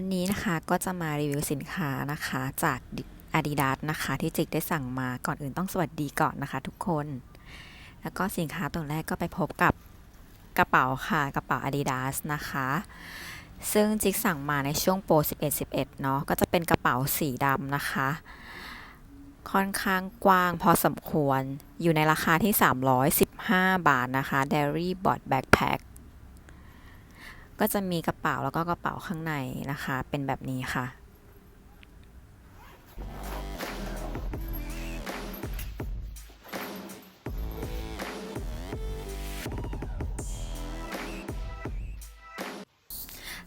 วันนี้นะคะก็จะมารีวิวสินค้านะคะจาก Adidas นะคะที่จิกได้สั่งมาก่อนอื่นต้องสวัสดีก่อนนะคะทุกคน แล้วก็สินค้าตัวแรกก็ไปพบกับกระเป๋าค่ะกระเป๋า Adidas นะคะ ซึ่งจิกสั่งมาในช่วงโปร 11 11 เนาะก็จะเป็นกระเป๋าสีดำนะคะ ค่อนข้างกว้างพอสมควรอยู่ในราคาที่ 315 บาทนะคะ Dairy Bot Backpack ก็จะมีกระเป๋าแล้วก็กระเป๋าข้างในนะคะ เป็นแบบนี้ค่ะ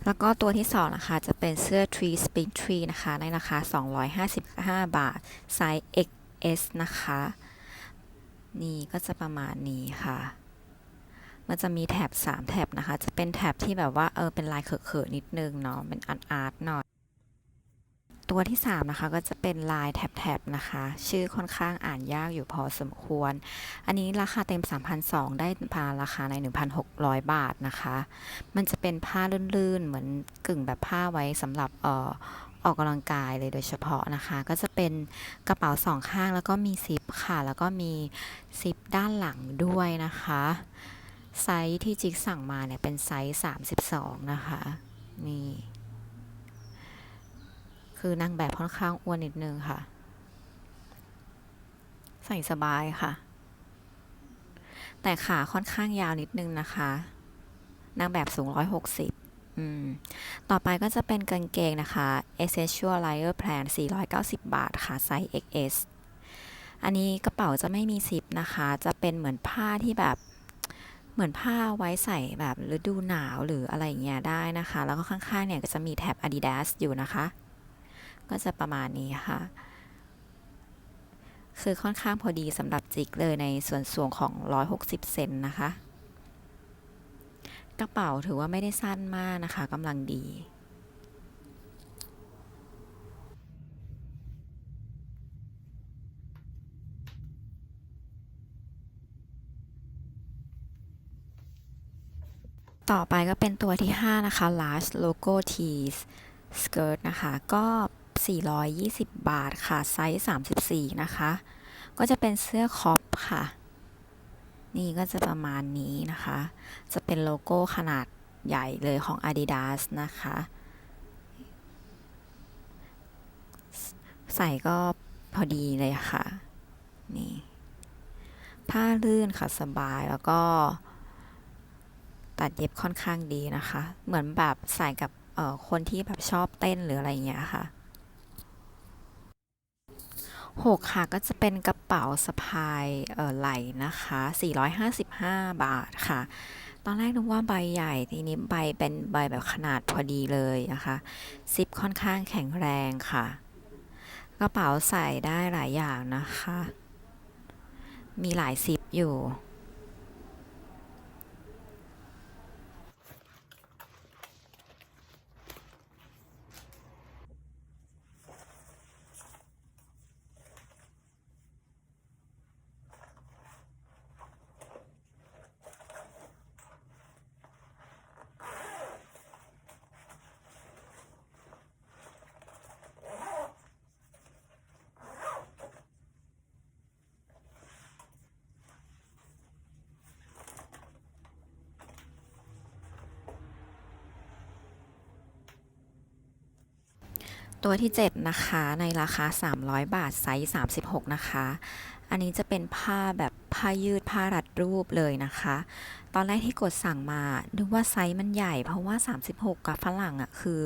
แล้วก็ตัวที่สองนะคะจะเป็นเสื้อ Tree spring Tree นะคะ ในราคา 255 บาท ไซส์ XS นะคะ นี่ก็จะประมาณนี้ค่ะ มันจะมีแถบ 3 แถบนะคะ จะเป็นแถบที่แบบว่าเออเป็นลายเขอะๆนิดนึงเนาะเป็นอาร์ตอาร์ตหน่อย ตัวที่ 3 นะคะก็จะเป็นลายแถบๆนะคะ ชื่อค่อนข้างอ่านยากอยู่พอสมควร อันนี้ราคาเต็ม 3,200 ได้พาราคาใน 1,600 บาทนะคะ มันจะเป็นผ้าลื่นๆ เหมือนกึ่งแบบผ้าไว้สำหรับเอ่อออกกำลังกายเลยโดยเฉพาะนะคะ ก็จะเป็นกระเป๋าสองข้างแล้วก็มีซิปค่ะ แล้วก็มีซิปด้านหลังด้วยนะคะ ไซส์ที่จิกสั่งมาเนี่ยเป็นไซส์ 32 นะคะ นี่ คือนางแบบค่อนข้างอ้วนนิดนึงค่ะ ใส่สบายค่ะ แต่ขาค่อนข้างยาวนิดนึงนะคะ นางแบบสูง 160อืมต่อไปก็จะเป็นกางเกงนะคะ Essential Layer Plan 490 บาทค่ะ ไซส์ XS อันนี้กระเป๋าจะไม่มีซิปนะคะ จะเป็นเหมือนผ้าที่แบบ เหมือนผ้าไว้ใส่แบบฤดูหนาวหรืออะไรอย่างเงี้ยได้นะคะ แล้วก็ข้างๆเนี่ยก็จะมีแท็บ Adidas อยู่นะคะ ก็จะประมาณนี้ค่ะ คือค่อนข้างพอดีสำหรับจิกเลยในส่วนสูงของ 160 เซนนะคะ กระเป๋าถือว่าไม่ได้สั้นมากนะคะกำลังดี ต่อไปก็เป็นตัวที่ 5 นะคะ large logo tees skirt นะคะ ก็ 420 บาทค่ะ ไซส์ 34 นะคะ ก็จะเป็นเสื้อคอปค่ะ นี่ก็จะประมาณนี้นะคะ จะเป็นโลโก้ขนาดใหญ่เลยของ Adidas นะคะ ใส่ก็พอดีเลยค่ะ นี่ ผ้าลื่นค่ะ สบายแล้วก็ ตัดเย็บค่อนข้างดีนะคะ เหมือนแบบใส่กับคนที่แบบชอบเต้นหรืออะไรอย่างเงี้ยค่ะหกค่ะก็จะเป็นกระเป๋าสะพายไหลนะคะ 455 บาทค่ะ ตอนแรกนึกว่าใบใหญ่ทีนี้ใบเป็นใบแบบขนาดพอดีเลยนะคะซิปค่อนข้างแข็งแรงค่ะ กระเป๋าใส่ได้หลายอย่างนะคะ มีหลายซิปอยู่ ตัวที่ 7 นะคะในราคา 300 บาทไซส์ 36 นะคะ อันนี้จะเป็นผ้าแบบผ้ายืดผ้ารัดรูปเลยนะคะ ตอนแรกที่กดสั่งมาดูว่าไซส์มันใหญ่เพราะว่า 36 กับฝรั่งอะ่ะคือ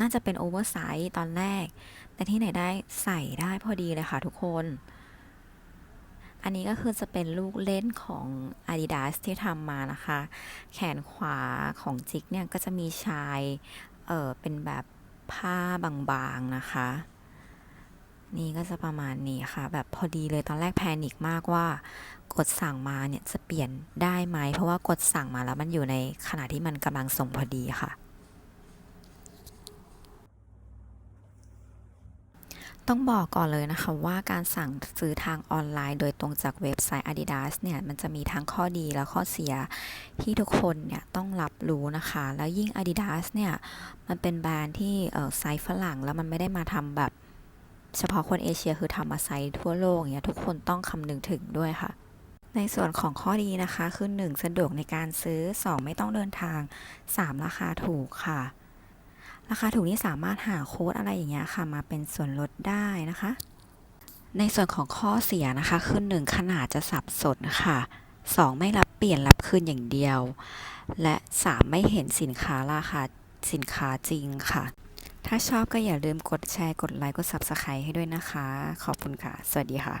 น่าจะเป็นโอเวอร์ไซส์ตอนแรก แต่ที่ไหนได้ใส่ได้พอดีเลยค่ะทุกคน อันนี้ก็คือจะเป็นลูกเล่นของ Adidas ที่ทำมานะคะ แขนขวาของจิกเนี่ยก็จะมีชาย เออเป็นแบบ ผ้าบางๆนะคะ นี่ก็จะประมาณนี้ค่ะ แบบพอดีเลยตอนแรกแพนิคมากว่ากดสั่งมาเนี่ยจะเปลี่ยนได้ไหม เพราะว่ากดสั่งมาแล้วมันอยู่ในขณะที่มันกำลังส่งพอดีค่ะ ต้องบอกก่อนเลยนะคะว่าการสั่งซื้อทางออนไลน์ โดยตรงจากเว็บไซต์ Adidas เนี่ยมันจะมีทั้งข้อดีและข้อเสียที่ทุกคนเนี่ยต้องรับรู้นะคะ แล้วยิ่ง Adidas เนี่ยมันเป็นแบรนด์ที่ไซส์ฝรั่งแล้วมันไม่ได้มาทำแบบเฉพาะคนเอเชียคือทำมาไซส์ทั่วโลกเงี้ยทุกคนต้องคำนึงถึงด้วยค่ะ ในส่วนของข้อดีนะคะ คือ 1 สะดวกในการซื้อ 2 ไม่ต้องเดินทาง 3 ราคาถูกค่ะ ราคาถูกนี้สามารถหาโค้ดอะไรอย่างเงี้ยค่ะมาเป็นส่วนลดได้นะคะ ในส่วนของข้อเสียนะคะคือ1ขนาดจะสับสนค่ะ 2 ไม่รับเปลี่ยนรับคืนอย่างเดียว และ 3 ไม่เห็นสินค้าราคาสินค้าจริงค่ะ ถ้าชอบก็อย่าลืมกดแชร์กดไลค์กด Subscribe ให้ด้วยนะคะ ขอบคุณค่ะ สวัสดีค่ะ